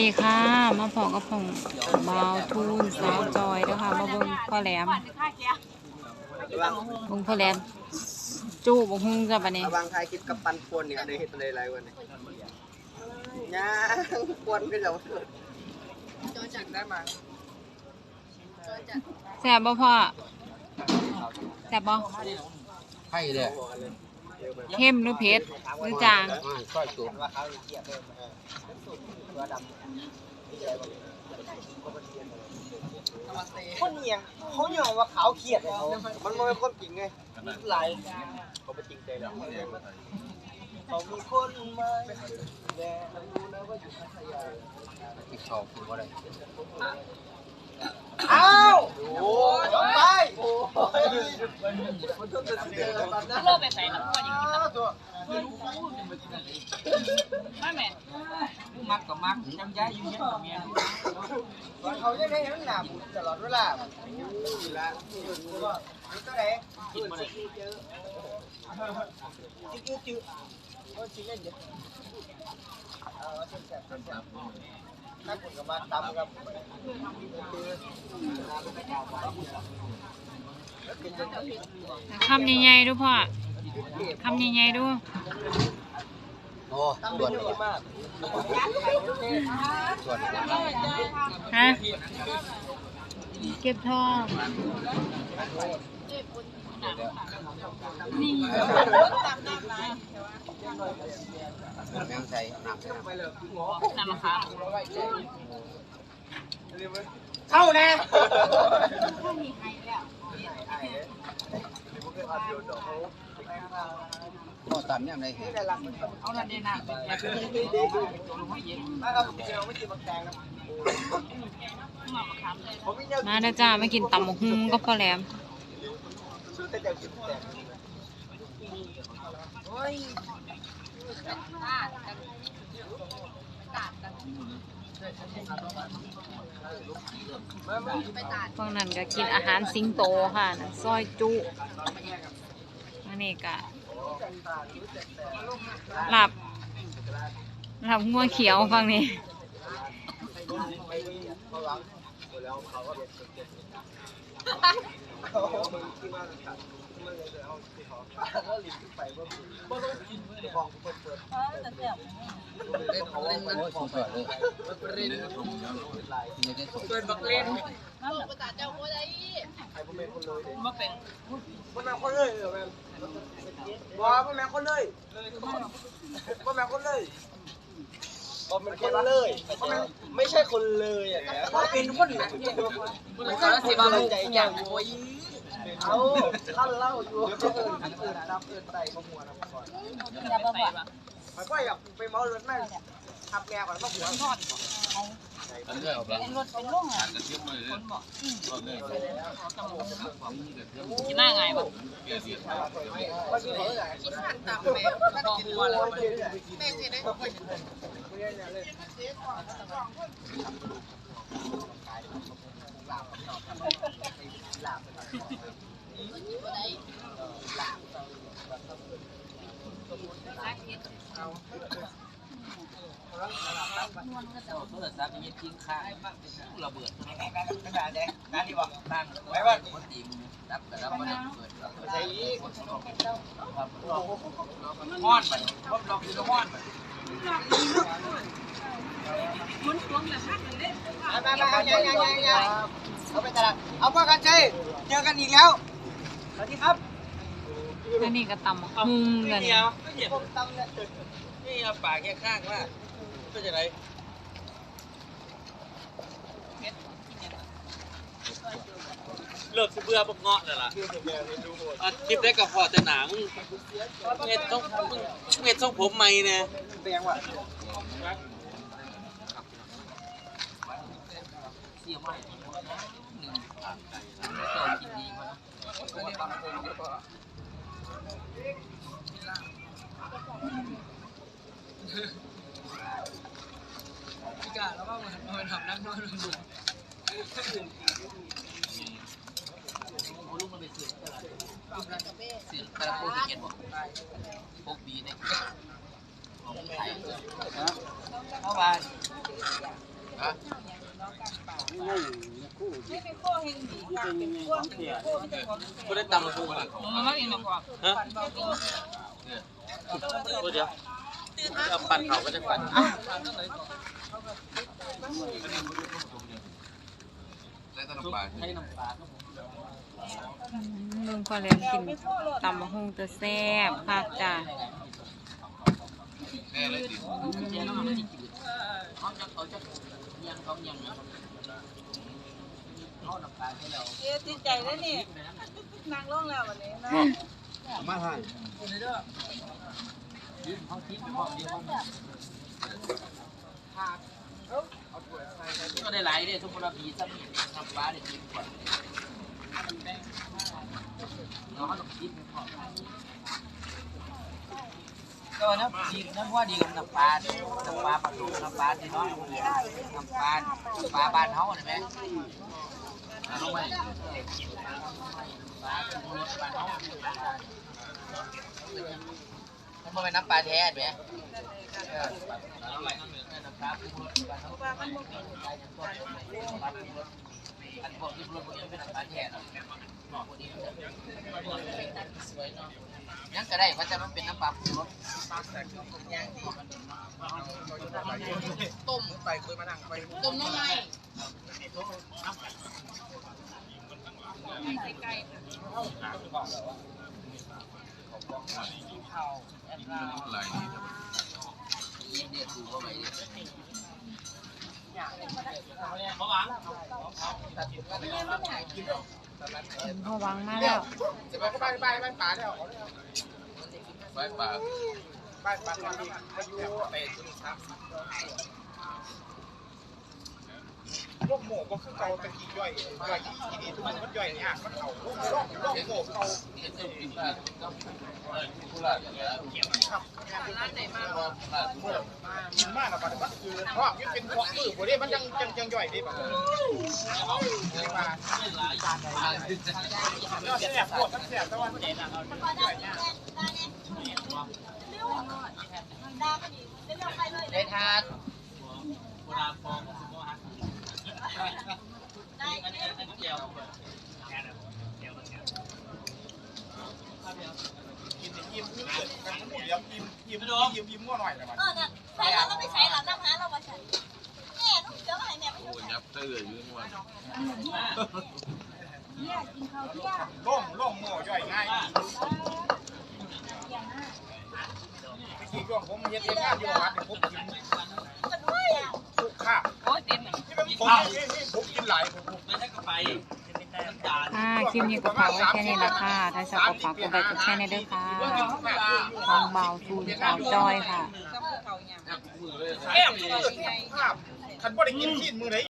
ดีค่ะ มาพอกับผมบาวทูนสาวจอยนะคะมาเบิ่งพ่อแหลมเบิ่งพ่อแหลมจู้บ่ฮุ้งจ้ะบัดนี้ระวังทายคลิปกับปันปวนเนี่ยได้เห็นอะไรไรวันนี้ย่างปวนก็จะจัดได้มาแซ่บบ่พ่อแซ่บบ่ไข่เลยเข้มหรือเผ็ดหรือจาง อ่าก้อยจุ๊บว่าเขาเกียบเลยตัวดำคนเนียงเขาเนี่ยว่าขาวเขียดเลยเขามันไม่เป็นความจริงไงหลายเขาไปจริงใจแล้วเขามีคนมาแย่รู้นะว่าอยู่พัทยาที่เขาคือว่าอะไรอ้าวโอ้ยไปโอ้ยคนต้องจะเสียตอนนั้นโลไปใส่น้ำมันอย่างนี้ ตัวมาแม่มักกับมักจำย้ายอยู่เงี้ยกับเมียเขาจะได้ทั้งหนาบุญตลอดเวลาอยู่แล้วนี่ก็ไหนจิ้มจิ้มจิ้มโอ้ยจิ้มเล่นเดี๋ยวเอาเส้นแสบเส้นแสบถ้าคุณกับมาตำกับคำใหญ่ๆดูพ่อ คำใหญ่ๆดูโอ้ส่วนนี้มากส่วนนี้ฮะเก็บทองนี่แมงใส่น้ำใส่น้ำน้ำมะขามเข้าแน่ ก็ตามเนี่ยในเหตุเอาละเด่นนะนะครับเดี๋ยวไม่กินบักแตงครับผมาเด้อจ้ามากินตำบักฮุ้งก็พอแหลมซื้อแต่เดี๋ยวกินแตงโอ้ย พวกนั้นก็กินอาหารสิงโตค่ะน่ะซอยจุอันนี้ก็หลับหลับงัวเขียวฟังนี่ เล่นเล่นมันโอ้สุดยอดเลยนี่ได้สดเป็นบักเล่นมาเป็นคนเลยเหรอแม่ว้าพ่อแม่คนเลยพ่อแม่คนเลย พ่อแม่คนเลยไม่ใช่คนเลยอะพ่อเป็นคนไหนมันก็สิบาใจอย่างโอ้ยเอาขั้นเล่าอยู่เอื่นเอื่นดำเอื่นใส่ขมัวนะก่อนไปก็อยากไปเมารถแม่ขับแม่ก่อนมาหัวทอดอันนี้เอาไปกินหน้าไงบ่มาซื้อเขาไหนกินขันตามแม่ถ้ากินวัวแล้วแม่กินได้ โทรศัพท์ยังทิ้งค้าระเบิดไม่ได้เด้นั่นดีบ่ตั้งไว้ว่าปกติรับแต่รับมันเกิดใส่อีกห้อนมันพบลองดูห้อนมัน มามามายังยังยังยังเอาไปตลาดเอาพ่อกันชัยเจอกันอีกแล้ว สวัสดีครับอันนี้ก็ตำบักฮุ้งเลยนี่ผมตำเนี่ยนี่เอาปากแค่ข้างว่าเป็นยังไงเลิกสิเบื่อพวกเงาะเลยล่ะอัดคลิปได้กับพอแต่หนามึงเห็ดต้องมึงเห็ดทรงผมใหม่เนี่ยแดงว่ะเสียใหม่หนึ่งเจ้ากินดีกว่าพี่กาแล้วก็มามาทำนั่งนอนดู ลูกมันไปสื่อตลาดสื่อกระโปรงเก็ตบอก พวกบีเนี่ยของไทยเข้าบ้านกูได้ตำมาพูกันมันไม่กินมากกว่าฮะพูดเดียวเอาปั่นเขาก็จะปั่นลุ งพอแลนกินตำมะฮุงตัวแซ่บคักจ้ะเอ๊ะติดใจแล้วนี่นางร้องแล้ววันนี้นะมาให้ก็ได้หลายเลยทุกคนเราผีซ้ำน้ำปลาได้กินก่า ก็น้ำดีน้ำว่าดีกับน้ำปลาน้ำปลาปลาทูน้ำปลาที่น้องน้ำปลาปลาบ้านเฮาเห็นไหมน้องไม่ปลาบ้านเฮามันเป็นน้ำปลาแท้ไหมน้ำปลาปูบ้านเฮานั่นเป็นน้ำปลาแท้เนาะสวยเนาะ ยังก็ได้เพราะจะมันเป็นน้ำปลาปูรสต้มไปเคยมานั่งไปต้มน้ำไม้พอวั งมาแล้วจะไปบ้านบ้านบ้านป่าแล้วบ้านป่าบ้านป่าอนนี้อายุไปถึงสามสิบ ลูกหมูก็คือเกาตะกี้ย่อยย่อยที่นี้ทุกมันมันย่อยเนี่ยมันเข่าลูกลูกลูกหมูเข่ากินมากนะปัจจุบันคือเพราะมันเป็นของมือบ่ได้มันยังยังยังย่อยได้แบบนี้มาแสบปวดมันแสบแต่ว่ามันย่อยเลยได้ทานโบราณฟองอั นนี้อันนี้เกี่ยวกินยิ้มยิ้มเกิดกันหมูเลี้ยงยิ้มยิ้มยิ้มยิ้มมั่วหน่อยนะมันเออน่ะใส่เราก็ไม่ใช้หรอกน้ำหาเรามาใช้แม่ต้องเดี๋ยวมาให้แม่ไปดูค่ะล่มล่มหมูย่อยง่ายที่ช่วงผมเฮ็ดงานอยู่วัดผมกินมันด้วยอะทุกข้าวโอ้ยติดที่เป็นผมผมกิน หลายผมไม่ใช่กระไปน้ำตาลค่ะคลิปนี้ก็ฝากไว้แค่นี้ละค่ะ ถ้าชอบก็ฝากกดไลค์กดแชร์ในเด้อค่ะทองเบาทูนสาวจอยค่ะ แก้มขันบ่ได้กินที่มือไหน